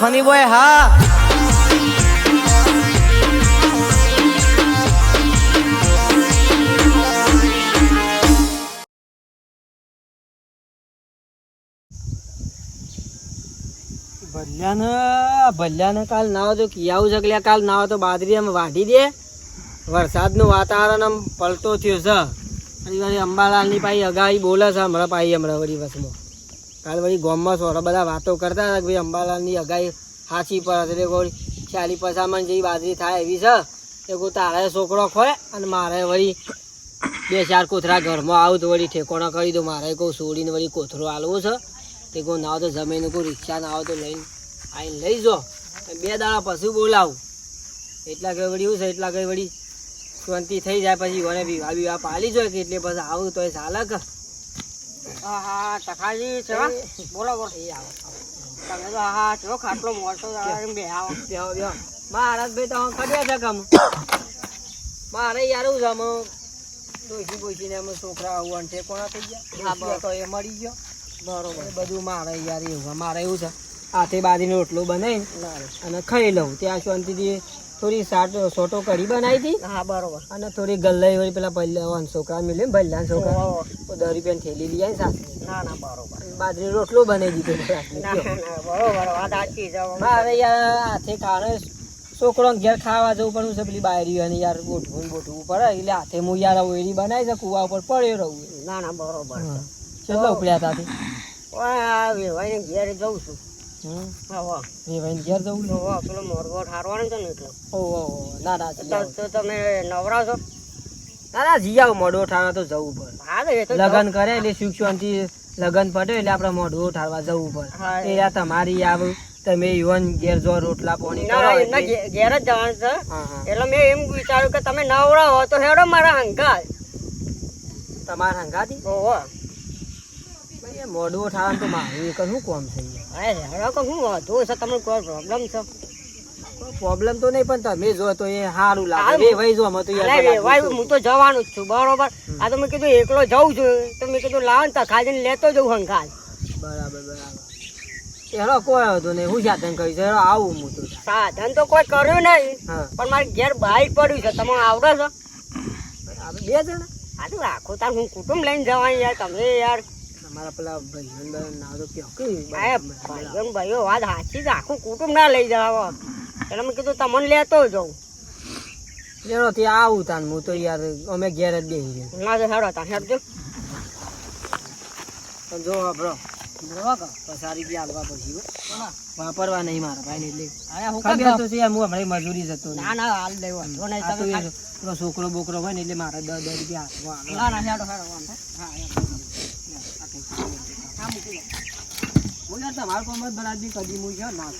Funny boy, હા. ભલ્યાને ભલ્યાને કાલ નાવો તો કિયાવું કે કાલ નાવો તો બાદરી આમ વાઢી દે. વરસાદનું વાતાવરણ આમ પલટો થયો છે. અંબાલાલની પાઈ અગાઈ બોલે છે, હમણાં પાઈ હમણાં વળી વસમાં. કાલ વળી ગામમાં સોરા બધા વાતો કરતા હતા કે ભાઈ અંબાલાલની અગાઈ હાચી પર એટલે કોઈ ચાલી પસામાં જેવી બાજરી થાય એવી છે. એ કોઈ તારે છોકરો ખોય અને મારે વળી બે ચાર કોથરા ઘરમાં આવું તો વળી ઠેકોણા કરી દો મારે કોઈ છોડીને વળી કોથરો આલવો છે. તે કોઈ ના તો જમીન કોઈ રિક્ષા ના આવે તો લઈને આવીને લઈ જો. બે દાડા પછી બોલાવું. એટલા કઈ વળી એવું છે? એટલા કઈ વળી શાંતિ થઈ જાય પછી મને વિવાહ વિવાહ પાલી જોઈએ કે એટલે પછી આવું તો એ ચાલે કે? હા હા ટકાજી છે બોલો બોલો. એ આવો આવો. તમે તો હા ચો ખાટલો મોરતો બે આવો. બેહો બેહો મહારાજ ભાઈ તો કર્યા છે કામ. મારે યાર એવું છે અમે ડોસી અમે છોકરા આવું ઠેકોણા થઈ ગયા? તો એ મળી ગયો. બરોબર. બધું મારે યાર એવું છે. મારે એવું છે. હાથે બાંધીને રોટલો બનાવી અને ખાઈ લઉં. ત્યાં શાંતિથી થોડી સાટો સોટો કઢી બનાવી હતી હા બરોબર. અને થોડી ગલ્લાઈ હોય પેલા પહેલા છોકરા મિલે ભલ્લા છોકરા. દસ રૂપિયા થેલી લઈ આવી ના ના બરોબર. બાજરી રોટલો બનાવી દીધો બરોબર. વાત સાચી મારે યાર હાથે કારણે છોકરો ઘેર ખાવા જવું પણ છે પેલી બાયરી અને યાર ગોઠવું ગોઠવું પડે. એટલે હાથે હું યાર ઓયરી બનાવી છે કુવા ઉપર પડ્યો રહું ના ના બરોબર ચલો ઉપડ્યા હતા તે? ઓય, વેવાઈને ઘેર જઉં છું. લગન કરે એટલે સુખ શાંતિ લગન પડે એટલે આપડે મોઢું ઠારવા જવું પડે. એ તમારી આવ તમે યુવાન ઘેર જો રોટલા પાણી એમના ઘેર જ જવાનું છે. એટલે મેં એમ વિચાર્યું કે તમે નવરા હો તો હેડો મારા હંકાર તમારા હંગાથી ઓહો એ મોઢું ઠારવાનું તો મારું એક શું કોમ થઈ અરે હેડો કે શું વાંધો છે તમને કોઈ પ્રોબ્લેમ છે? પ્રોબ્લેમ તો નહીં પણ તમે જો તો એ સારું લાગે. હારું. વે વઈ જો તો યાર. હું તો જવાનું જ છું બરોબર? આ તો મેં કીધું એકલો જઉં છું. તો મેં કીધું લાવ ને ખાલી લેતો જઉં હંકાર બરાબર બરાબર. એનો કોઈ હતો નહીં હું સાધન કરી છે આવું હું તો. સાધન તો કોઈ કર્યું નહીં પણ મારે ઘેર બાઈક પડ્યું છે. તમને આવડે છે? બે જણા? આ તો રાખો તાર હું કુટુંબ લઈને જવાય યાર તમે યાર. તમારા પેલા ભાઈ નાવ તો કયો કે ભાઈઓ વાત સાચી છે આખું કુટુંબ ના લઈ જાવ. એટલે મેં કીધું તમને લેતો જવું લેરો આવું તાન હું તો યાર અમે ઘેર જ બેસી ના તો હેડો તા હેડજો. જો પસારી હાલવા પછી વાપરવા નહીં મારા ભાઈ એટલે. ખબર તો છે હું હમણાં મજૂરી જતો ના ના હાલ લેવો વાંધો નહીં તમે છોકરો બોકરો હોય ને એટલે મારે દસ દસ રૂપિયા હાથમાં ના ના હેડો હેડો હા હેડો.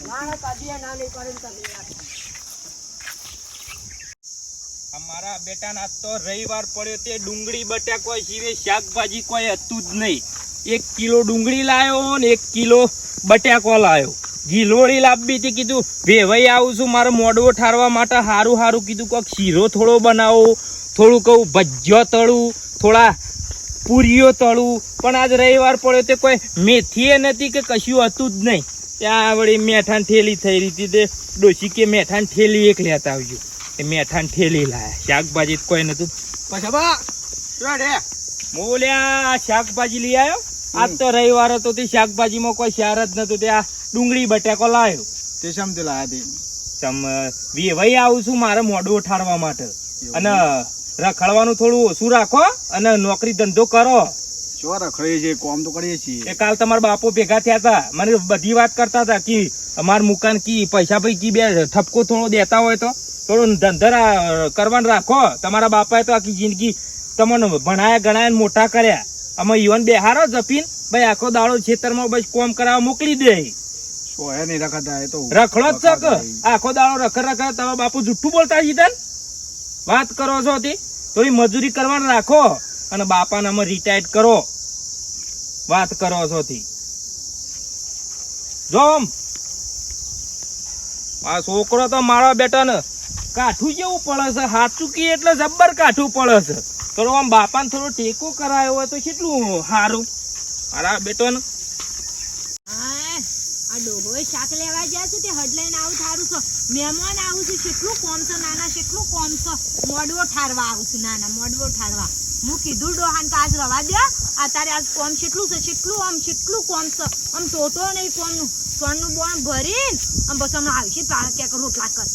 ના ના ના ના અમારા બેટાના આજ તો રવિવાર પડ્યો તે ડુંગળી બટાકો સિવાય શાકભાજી કોઈ હતું જ નહીં. એક કિલો ડુંગળી લાવ્યો ને એક કિલો બટાકો લાવ્યો ગીલોળી લાંબી હતી કીધું વેવાઈ આવું છું, મારે મોડવો ઠારવા માટે સારું હારું કીધું, કોક શીરો થોડો બનાવો, થોડું કહું ભજ્યો તળું, થોડા પૂરીઓ તળું. પણ આજ રવિવાર પડ્યો તે કોઈ મેથીએ નથી કે કશું હતું જ નહીં. ત્યાં વળી મેઠાન ઠેલી થઈ રહી હતી તે ડોશી કે મેઠાન ઠેલી એક લેતા આવજો. એ મેઠાન ઠેલી લાયા. શાકભાજી કોઈ નતું. પછી મોલ્યા શાકભાજી લઈ આવ્યો? આજ તો રવિવાર હતો તે શાકભાજીમાં કોઈ શાર જ નતું. ત્યાં ડુંગળી બટાકો લાવ્યો તે સમજ લાયા તે. તમ વેવાઈ આવું છું મારે મોઢું ઉઠાડવા માટે. અને રખડવાનું થોડું ઓછું રાખો અને નોકરી ધંધો કરો. શું રખડીએ છીએ? કોમ તો કરીએ છીએ. એ કાલ તમારા બાપો ભેગા થયા હતા. મને બધી વાત કરતા હતા કે અમાર મુકાન કી પૈસા ભાઈ કી બે ઠપકો થોડો દેતા હોય તો. થોડો ધંધા કરવાનું રાખો. તમારા બાપાએ તો આખી જિંદગી તમને ભણાયા ગણાયા મોટા કર્યા. અમે યુવાન બેહારો જપીન ભાઈ આખો દાડો ખેતરમાં બસ કોમ કરાવવા મોકલી દે. રખડો જ. આખો દાડો રખડ રખડ તમારા બાપુ જુઠ્ઠું બોલતા જીતન વાત કરો છો તે? થોડી મજૂરી કરવાનું રાખો અને બાપાને રિટાયર્ડ કરો. વાત કરો છો થી જોમ આ છોકરો તો મારા બેટા ને કાઠું જેવું પડે છે હાથ ચૂકી એટલે જબ્બર કાઠું પડે છે. થોડો આમ બાપાને થોડો ટેકો કરાયો હોય તો કેટલું સારું. મારા બેટો આ આ ડોહોએ શાક લેવા ગયા છે તે હડ આવું થારું છે. મહેમાન આવું છે કેટલું કોમ છે નાના, કેટલું કોમ છે? મોડવો ઠારવા આવું છું નાના, મોડવો ઠારવા. હું કીધું ડોહાન તો આજ રવા દે. તારે આજ કોમ કેટલું છે, કેટલું આમ, કેટલું કોમ છે? આમ ટોટો નહીં કોમનું. સોનનું બોણ ભરીને, આમ બસ હમણાં આવશે ક્યાંક રોટલા કર.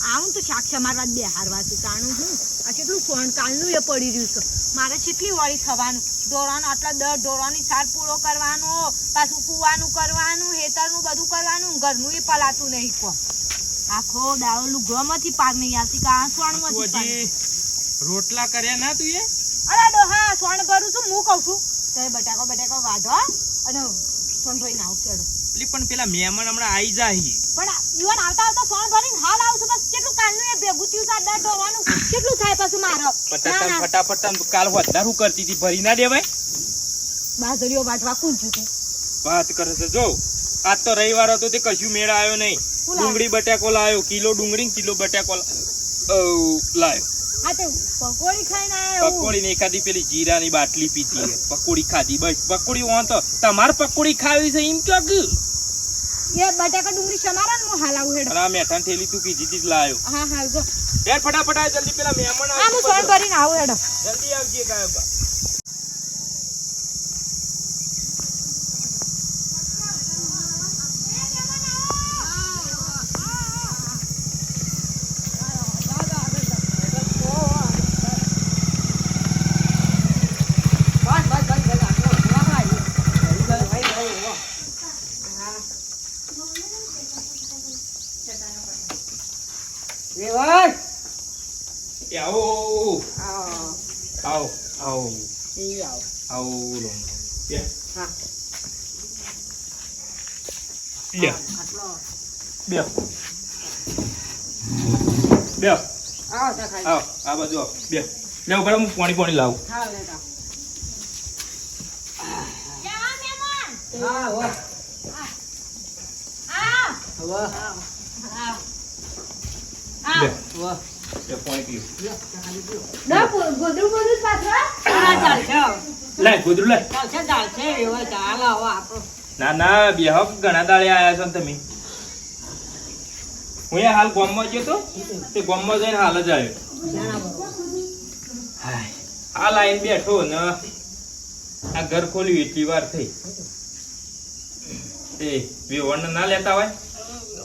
આવું તો શાક સમારવા જ બે હારવા છે તાણું હું આ કેટલું સોન કાલનું એ પડી રહ્યું છે. મારે કેટલી વાળી થવાનું? ઢોરાનો આટલા દર ઢોરાની સાર પૂરો કરવાનો પાછું કૂવાનું કરવાનું હેતરનું બધું કરવાનું ઘરનું એ પલાતું નહીં કો આખો દાડો લુગડામાંથી પાર નહીં આવતી કે આ. હજી રોટલા કર્યા ના તું એ? અરે ડોહા સ્વર્ણ ભરું છું હું કહું છું. તો બટાકો બટાકો વાઢો અને સ્વર્ણ ધોઈને આવું ચડો. પણ પેલા મહેમાન હમણાં આવી જાય યુવાન આવતા આવતા સોણ ભરીને હાલ આવશું બસ કેટલું કાલનું એ ભેગું થયું દર ઢોરવાનું કેટલું થાય પછી મારો? ફટાફટ ફટાફટ કાલ વધારું કરતી હતી ભરી ના દેવાય. બાજરીઓ વાટવા કૂંચ્યું તું વાત કરે છે જો આજ તો રવિવાર હતો તે કશું મેળ આવ્યો નહીં. ડુંગળી બટાકો લાવ્યો કિલો ડુંગળી કિલો બટાકો લાવ્યો પકોડી ખાઈને પકોડી ને એકાદી પેલી જીરાની બાટલી પીધી પકોડી ખાધી બસ. પકોડી વાં તો તમારે પકોડી ખાવી છે એમ ક્યાં એ બટાકા ડુંગળી સમારા હું હાલ આવું હેડ. અરે મેઠાની થેલી તું કીધી તી જ લાવ્યો હા હા જો. હેડ ફટાફટ આ જલ્દી પેલા મહેમાન આ હું સોન ભરીને આવું હેડ. જલ્દી આવજે કાયબા બસ બસ બસ બસ આટલો જોવા ભાઈ ભાઈ ભાઈ હો. વેવાય એ આવો આવો આવો આવો ઈ આવો આવો લો. બે. હા લે બે બે આવો તો આવો આ બાજુ આવો બે લે ઉપર હું પાણી પાણી લાવું લેતા હા હો હો લે પીવું ના ગોદરું ગોદરું પાછળ હા? ચાલશે લે ગોદરું લે. ચાલશે ચાલશે એવો ચાલે હવે આપણો. ના ના બે ઘણા દાડે આયા છો તમે. હું એ હાલ ગામમાં ગયો તો તે ગામમાં જઈને હાલ જ આવ્યો. આ લાઈન બેઠો ને આ ઘર ખોલ્યું એટલી વાર થઈ. એ વિવણ ના લેતા હોય?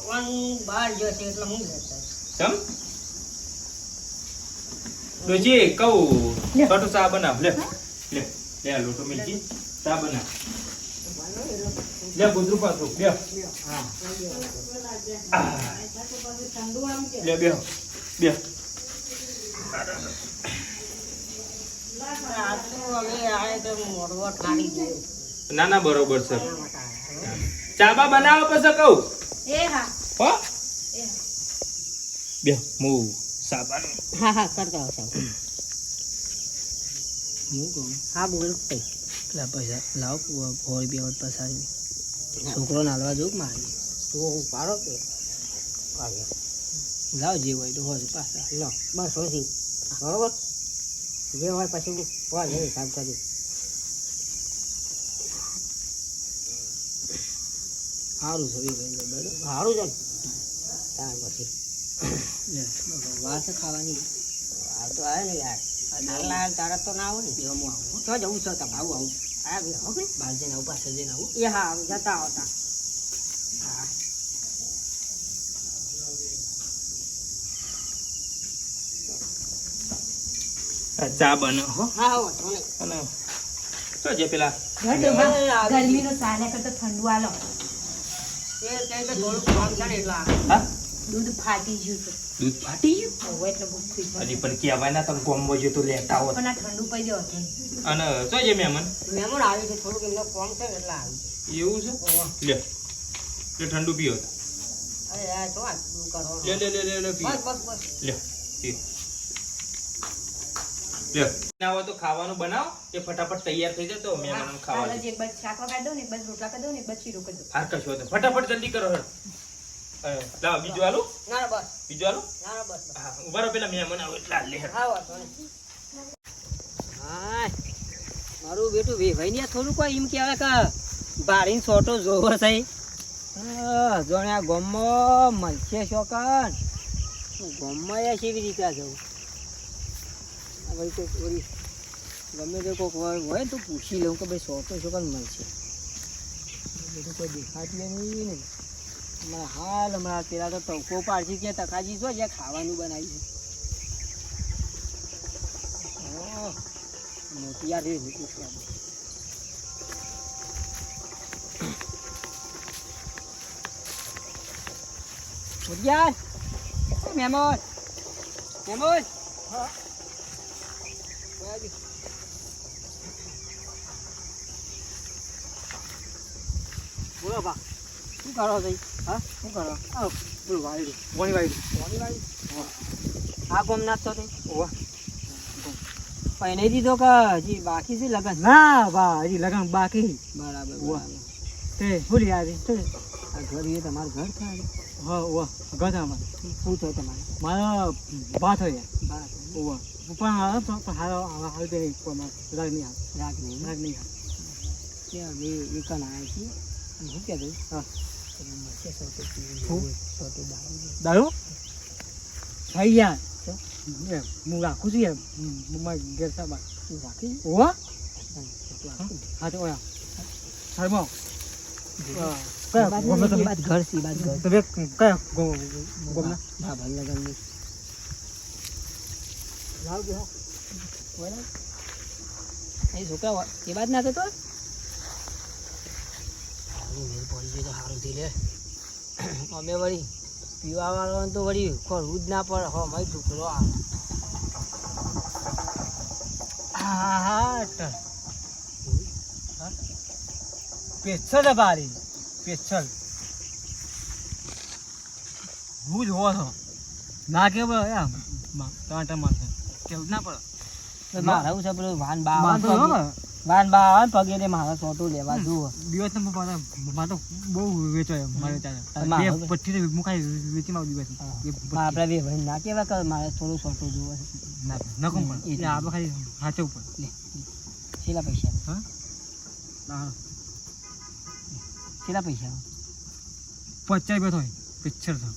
વન બહાર જશે એટલે હું લેતા. સમ ડોજી કહું છોટું ચા બનાવ. લે લે લે આ લોટો મિલકી ચા બનાવ. લે ગુદરું પાછું. બે હા. લે બે બે ના ના બરોબર છે. ચા બા બનાવો પછી કહું. એ હા. હો? એ હા. બે હું સાબાન હા હા કરતા આવશે હા બોલ પેલા પૈસા લાવ ફોર બે વખત પસારી છોકરો નાલવા જોઉં મારી હું પાડો કે કાલે લાવ જે હોય તો હોય પાછા લો બસ હોશી બરોબર જે હોય પછી હોય એ હિસાબ કરી સારું છે બરાબર સારું છે ત્યાર પછી વાત ખાવાની આ આવે ને યાર નાલા તારા તો ના આવે ને બે હું આવું તો જવું છે તમે આવું આવું આ બે ઓકે બહાર જઈને આવું પાછળ જઈને આવું એ હા જતા આવતા હા ચા બનો હો. હા હા અને તો જે પેલા ગરમીનો કરતા ઠંડુ આલો. એ કઈ તો થોડુંક કામ છે ને એટલે હા? દૂધ ફાટી ગયું છે. દૂધ ફાટી ગયું? હવે એટલે બહુ થઈ હજી પણ કહેવાય ના તમે કોમ્બો જો તો લેતા હોત. પણ આ ઠંડુ પડી ગયો હતો. અને શું છે મહેમાન? મહેમાન આવી છે થોડુંક એમનો કોમ છે એટલે આવી એવું છે? લે. લે ઠંડુ પીઓ. અરે આ તો આ કરવાનું? લે લે લે લે પીઓ. બસ બસ બસ. લે પી તો ખાવાનું બનાવો. એ ફટાફટ તૈયાર થઈ જાય તો મહેમાનોને ખાવા હાલ દે. જ એક બાજુ શાક વગાડી દઉં ને બાજુ રોટલા કરી દઉં ને બાજુ શીરો કરી દઉં હાર કશો ફટાફટ જલ્દી કરો. અ, બીજું આલું ના બસ. બીજું આલું ના બસ. હા ઊભા રહો પેલા મહેમાન આવે એટલે લે હા વાંધો હા મારું બેટું વેભાઈ ને થોડું કોઈ એમ કહેવાય કે બારીન સોટો જોવો હા, જોણે આ ગામમાં મળશે શોકન. ગામમાં એ કેવી રીતે જવું? ભાઈ તો ઓરી ગમે તે કોઈક હોય તો પૂછી લઉં કે ભાઈ શોટો શોકન મળશે બધું કોઈ દેખાતું નહીં. ને હાલ હમણાં પેલા તો તવકો પાડશે કે તકાજી શું જ્યાં ખાવાનું બનાવી છે મોટી આ રેલ પૂછવાનું Memon. બોલો બા, શું કરો ભાઈ હા? શું કરો? આવો બોલો વાયડું વણી વાળી કોની વાળી આ કોમ નાખતો તે પહેને દીધો કે હજી બાકી છે લગન? ના વાહ હજી લગન બાકી. બરાબર. બરાબર. તે ભૂલી આવી. તે. આ ઘર એ તમારું ઘર થાય હા ઓવા ગધામાં શું થયું તમારે? મારા ભાત હોય બરાબર ઓવા પણ તો પણ હારો હાલ તે રાગ નહીં આવે. રાગ નહીં રાગ નહીં કે અમે એક આવ્યા છીએ શું કહેતું? હા. દારૂ થઈ ગયા હું રાખું છું એમ મારા ઘેર સાહેબ રાખી ઓવા. હા તો ઓયા શર્મા ઘર ઈ બાજુ ઘર. તમે કયા ગમના હા, ભાઈ લગનની. લાવ બેહો. બોલો. એ છોકરા એ બાજુ ના થતો સારું મેલ પડી ગયો તો સારું થઈ લે. અમે વળી પીવા તો વળી ખોરવું જ ના પડે. હો મારી ઢુકરો આવે હા હા? પેચ્છલ છે બારી. પેચ્છલ હું જ હોવો છો. ના કે ટમાટર મારશે. કેવું ના પડે. મારા મારે છે પેલું વાન બા વાન બા આવે પગે મારે સોટું લેવા જુઓ. દિવસમાં તો બહુ વેચાય મારે ત્યારે. ત્યાં બે પટ્ટી મુકાઈ વેચી માં દિવસ. આપણે બે ભાઈ ના કેવા કર મારે થોડું સોટું જુઓ ના ન પણ. પડે એ એ ખાલી સાચે ઉપર છેલ્લા પૈસા. હા? છેલ્લા પૈસા. પચાસ રૂપિયા થાય. પિક્ચર થાય.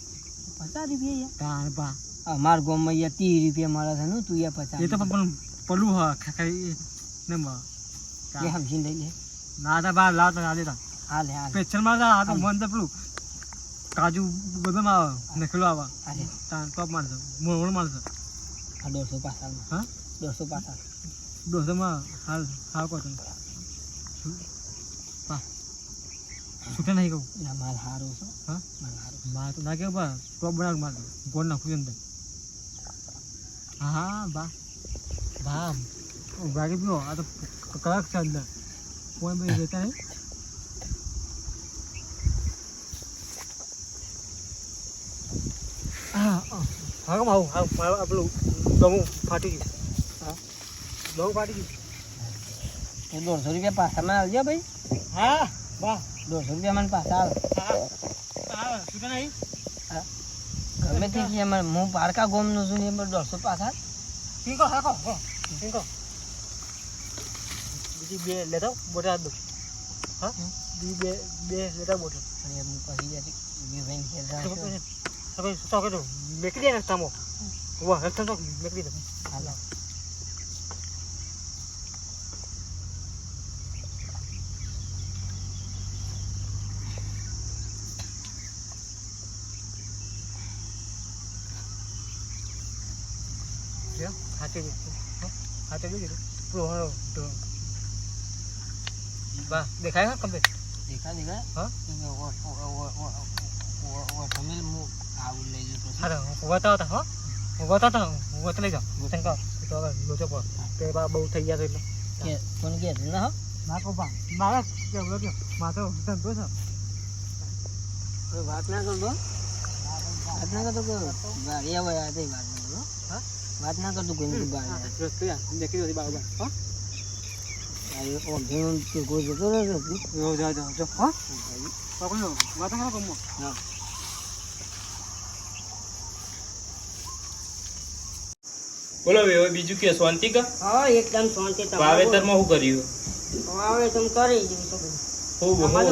પચાસ રૂપિયા તાણ બા અમાર ગામમાં અહીંયા ત્રીસ રૂપિયા મારા થાય તું અહીંયા પચાસ એ તો પણ પડવું હા ખાઈ ને એ સમજીને લઈ લે. ના તા બાર લાવ તા દેતા. હાલે હાલે. પેચરમાં તા આ તો મન તો પેલું કાજુ બદામ આવે નખેલો આવે. હાલે. તાણ ટોપ મારશે મોણ મારશે આ દોઢસો પાસામાં હા? દોઢસો પાસા દોસ્તમાં હાલ હાલ કહો તમે. છૂટે નહીં કહું. ના માલ હારો છે. હા? માલ હારો માર તો ના કેવું બા ટોપ બનાવ માર ગોળ નાખું અંદર. હા હા બા. બા ભાગી પીવો આ તો કડક છે અંદર. કોઈ ભાઈ નહીં હા હા. હા આવું હા મારું આ પેલું દમું ફાટી ગયું. હા. દમું ફાટી ગયું. એ દોઢસો રૂપિયા પાસામાં આવજો ભાઈ. હા વાહ. દોઢસો રૂપિયા મને પાછા આવે. ગમે તે કે અમારે હું પારકા ગોમનો છું ને એમાં દોઢસો પાછા. પિંકો હા કહો. પિંકો. બીજી બે લેતો બોટા દો. હા? બીજી બે બે લેતા બોટલ અને એમ કહી જાય ભાઈ ઘેર જાઉં છું. તમે શું કરો મેકી દે ને તામો વાહ હેલ્થ તો મેકી દે. હાલો. હાથે બી હાથે બી કીધું પૂરો વાહ દેખાય હા કમ્પ્લીટ દેખાય દેખાય હા? કે ઓ- ઓ- ઓ- ઓ- ઓ- ઓ- ઓ- તમે હું આવું લઈ જતો અરે હું બતાવો તા હા હું બતાવો હું બતા લઈ જાઉં હું તને કહું તો હવે લોચો પર તે બા બહુ થઈ ગયા તો એટલે કે કોણ કે ના હા ના કો બા મારા કેવું કે મારે તો છે કોઈ વાત ના કરતો વાત ના કરતો કે ગાડી આવે આ તઈ વાત ના કરો હા? વાત ના કરતો કોઈ નથી ગાડી આવે. રસ્તો યા દેખી દો બાબા હા ભેણું કે કોઈ જતો રહ્યો જો જો જો જો હા પકડો વાત કરો કમો હા. બોલો હવે બીજું કે શાંતિ કા? હા એકદમ શાંતિ વાવેતરમાં શું કર્યું વાવેતર કરી દીધું બધું અમારે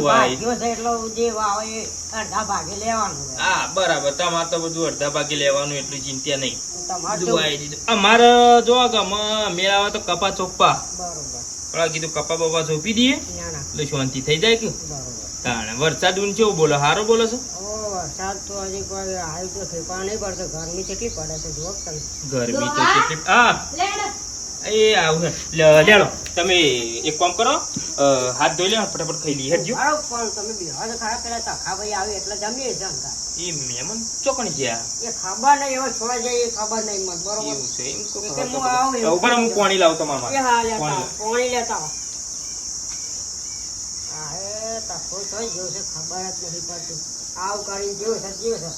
જે વાવે અડધા ભાગે લેવાનું હા બરાબર. તમારે તો બધું અડધા ભાગે લેવાનું એટલી ચિંતા નહીં. તમારે બધું તો દીધું. અમારે જો કે અમે મેળાવા તો કપા ચોપ્પા. બરોબર. પણ કીધું કપા બપા સોંપી દઈએ. ના ના એટલે શાંતિ થઈ જાય કે? તાણે વરસાદ ઊન કેવું બોલો હારો બોલો છો? ઓ વરસાદ તો હજી કોઈ હાલ તો ફેંકવા નહીં પડતો. ગરમી કેટલી પડે છે જુઓ તમે. ગરમી તો કેટલી હા એ આવું હે. લેડો. તમે એક કામ કરો હાથ ધોઈ લે ફટાફટ ખાઈ લઈએ. મારો પણ તમે બેહવા ખાવા પેલા તખાભાઈ આવે એટલે જમીએ છે. એ મહેમાન ચોકણ ગયા. એ ખાબા નહીં હવે છોડા જાય એ ખાબા નહીં મત બરોબર? એવું છે એમ કો કે હું આવું પડે. એવું હું પાણી લાવું તમારા એ માટે. હા લેતા પાણી લેતા આ હે તા કોઈ થઈ ગયો છે ખબર જ નથી પડતી. આવ કરીને જેવું છે જેવું છે.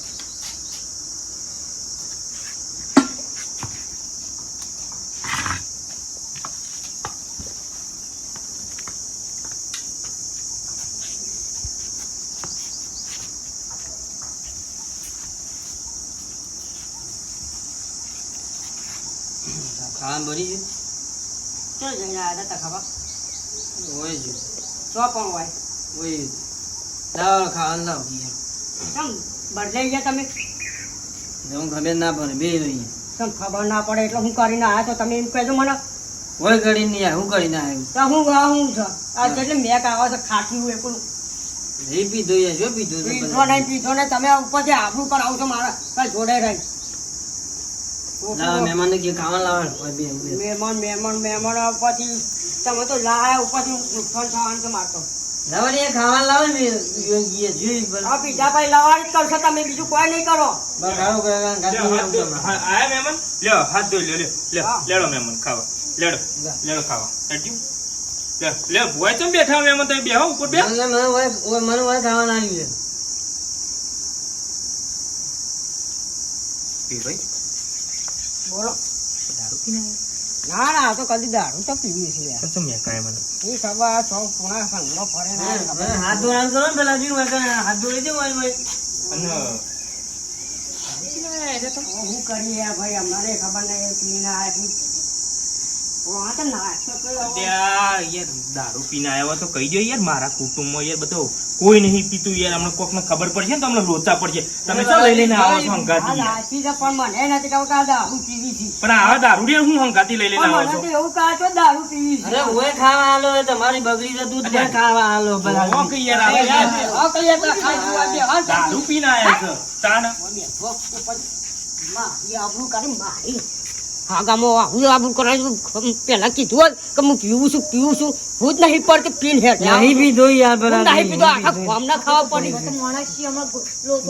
ખાવાનું બની ગયું? ચલ જઈને આવ્યા હતા ખાવા. હોય છે તો પણ હોય. હોય લાવ ખાવાનું લાવ કેમ? બદલાઈ ગયા તમે? હું ખબર ના પડે બે રહીએ કેમ ખબર ના પડે? એટલે હું કરીને આવ્યા તો તમે એમ કહેજો મને. હોય કરી નહીં હું કરીને આવ્યું તો હું આ હું છે? આ એટલે મેં આવે છે ખાટલું એકલું એ પીધો યાર જો પીધું પીધો? નહીં પીધો નહીં તમે ઉપરથી આબરૂ પર આવશો મારા. કાંઈ જોડે રહી લાવ લાવ. મહેમાન મહેમાન મહેમાન ઉપરથી. તમે તો લાયા ઉપરથી નુકસાન થવાનું છે મારતો લાવો ને ખાવાનું ને બે જોઈ બરાબર. આ પીઝા ભાઈ લાવવાની કરશો તમે બીજું કોઈ નહીં કરો. બસ ખાવું આયા મહેમાન? લ્યો હાથ ધોઈ લ્યો લ્યો લેડો મહેમાન ખાવા. લેડો લેડો ખાવા. હેડજો લે લે ચમ બેઠા મહેમાન તમે બેહો ઉપર બે. મને મને હોય- મને ભાઈ બોલો. દારૂ પીને ના ના તો કદી દારૂ તો પીવી છે યાર. તો મેં કાય મને? એ સવા આ છો પૂણા સંગનો ફરે ના હાથ ધોવાનું કરો ને પેલા જીવ હોય તો હાથ ધોઈ દે હોય ભાઈ. અને હું કરીએ ભાઈ? અમને ખબર નહીં એ પીને આયા છે. ઓ, આ તો નાસ્તો કર્યો. ત્યાં યાર દારૂ પીને આવ્યો તો કહી દો યાર મારા કુટુંબમાં યાર બધો કોઈ નહીં પીતું યાર અમને કોકને ખબર પડશે ને તો અમને રોતા પડશે. તમે શું લઈ લઈને આવો છો હંગાતી પણ મને નથી કહું કે દારૂ પીવી છે. પણ આવા દારૂ રે હું હંગાતી લઈ લઈને આવો છો? એવું કહા છો દારૂ પીવી છે. અરે ઓય ખાવા આલો એ તમારી બગડી છે દૂધ પણ ખાવા આલો પેલા ઓ કે યાર આવે યાર. ઓ કહીએ યાર ખાઈ જવા દારૂ પીને આવ્યા છે તાન ઉપર મારી આબરૂ કરી મારી. હા ગામો આવું આબરૂ કરાય છે. કીધું હોત કે હું પીવું છું પીવું છું. હું જ નહીં પડતી પીન હેઠ નહીં પીધો યાર બરાબર નહીં પીધો આખા ગામના ખાવા પડી.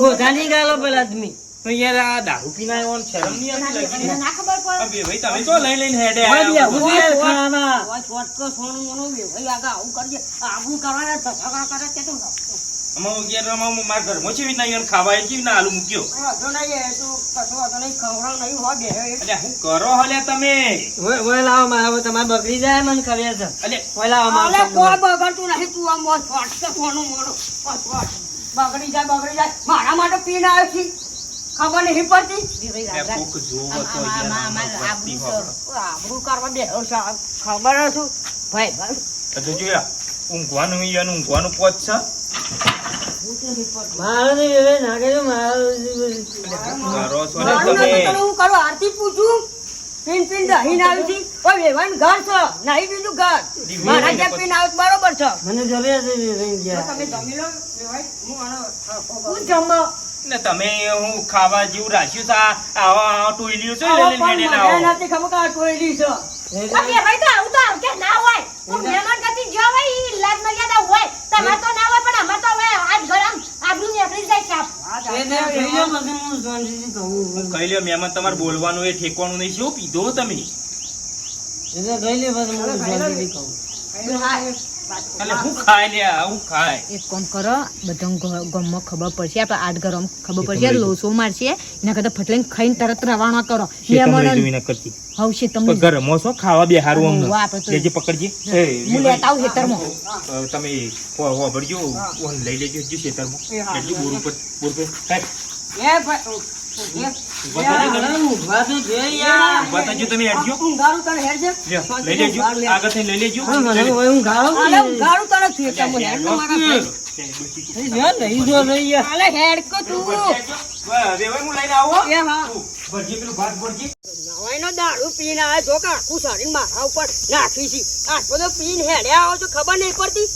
ગોધાની ગાલો પેલા આદમી. તો યાર આ દારૂ પીને આવ્યો ને શરમ નહીં આવતી ના ખબર પડે. ભાઈ તમે તો લઈ લઈને હેડે આવ્યા હું છો? બી યાર ખાવા આવા સોનું મોનું ભાઈ આગળ આવું કરજે આબરૂ કરવાના ધસાકા કરે તે તો અમારું ઘેર રમાવું મારા ઘરમાં છે ના ખાવા આલુ મૂક્યો? વાંધો નહીં એ તો કશો વાંધો નહીં ખવડાવ નહીં બે એટલે હું કરો હલે તમે? લાવો મારા હવે તમારે બગડી જાય મને ખબર છે. એટલે હોય લાવો અલે કોઈ બગડતું નહીં તું આમ મોં છોટકે સોનું મોનું બસ બસ. બગડી જાય બગડી જાય. મારા માટે પીને આવ્યો છે. ખબર નહીં પડતી. આબરૂ કરવા છે. ખબર હતું ભાઈ ભાઈ. જોયા ઊંઘવાનું ઊંઘવાનું પોચ છે. મારો હવે મારો તમે હું કરું? આરતી પૂછું? પીન પીન દહીં આવી હતી કોઈ વેવાન ઘર છે. નહીં બીજું ઘર. મારા ત્યાં પીન આવે બરોબર છે. મને જવે છે રહી ગયા તમે જમી લો વેવાઈ, હું આનો હું જમો ને તમે હું ખાવા જેવું રાખ્યું છે આવા ટોયલીઓ છે લઈ લઈને ના નથી ખબર કે આ ટોયલી છે. પણ ભાઈ તો આવું તો આવું કે ના હોય. તો મહેમાન ગતિ જો હોય ઈ લાજ મર્યાદા હોય. તમારે તો ના હોય પણ અમારે તો હવે આજ ગરમ આબરૂ નીકળી જાય સાપ. કહું લ્યો મહેમાન તમારે બોલવાનું એ ઠેકવાનું નહીં. શું પીધો તમે? એને ખાઈ લે પછી હું કહું એટલે હું ખાઈ લ્યા હું ખાય. એક કામ કરો બધા ગમમાં ખબર પડશે. આપણે આઠ ગરમ ખબર પડશે લોસો મારશે એના કરતા ફટલાઈને ખાઈને તરત રવાના કરો. મહેમાનો કરતી. હવશે તમને ઘરમાં છો ખાવા બે હારું અમને ઓવા, આપણે તો- લેજે પકડજે. હું લેતા આવું ખેતરમાં તમે હો- હોભળજો લઈ લેજો જો ખેતરમાં એ હા. એટલું બોર ઉપર બોર ઉપર. તો ને તું. દારૂ પીને આવે જો કે આખું મારા ઉપર નાખી છે. આ બધો પીને હેડ્યા આવો તો ખબર નહીં પડતી?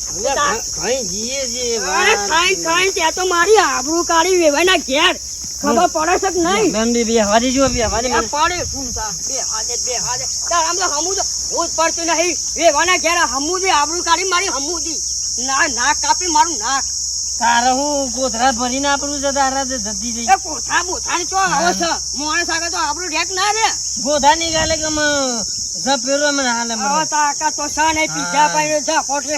ખાઈ ત્યાં તો મારી આબરૂ કાઢી વેવાના ઘેર. ખબર પડે છે કે નહીં? બેન બી બેહવા દે આ મને. પડે ફૂમતા બે હાથે બે હાથે તાર આમ તો હમું તો ભૂત પડતું નહીં. એ વાના ઘેરા હમુ બી આબરૂ કાઢી મારી હમુદી ના નાક કાપી મારું નાક. તારે હું કોથરા ભરીને આપણું છે તારા જતી જઈ કોથરા બોથા ચો આવો છે. માણસ આગળ તો આપણું ઢેક ના રે. ગોધા નીકળે કે મ ઝપેરો મને હાલે મને. તાકા તો સા ને પીઝા પાઈને જા કોટલે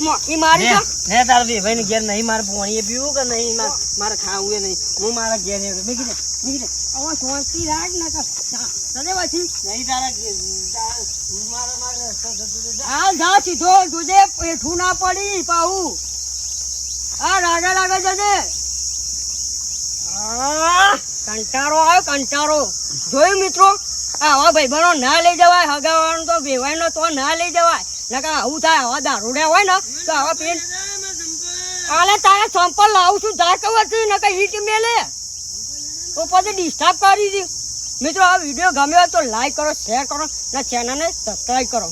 મોખી મારી હે, ને તાર તારા બેભાઈ ને ઘેર નહીં મારે પાણી પીવું કે નહીં મારે? મારે ખાવું એ નહીં. હું મારા ઘેર હેડું. મેકી દે, મેકી દે. આવો શાંતિ રાખ ના કર તને પછી. નહીં તારા મારા- મારા રહે. જા સીધો જોજે પેઠું ના પડી પાહુ. હા રાગે રાગે જજે આ, કંટાળો આવ્યો કંટાળો. જોયું મિત્રો? આવા ભાઈબંધો ના લઈ જવાય હગાવાનું તો વેવાયનો તો ના લઈ જવાય. નકા આવું થાય આવા દારૂડ્યા હોય ને તો આવા પેન આલે તારે સંપલ લાવું છું જા કહું છું નકા હીટ મેલે. તો પછી ડિસ્ટર્બ કરી દી. મિત્રો આ વીડિયો ગમ્યો તો લાઈક કરો શેર કરો ને ચેનલને સબસ્ક્રાઈબ કરો.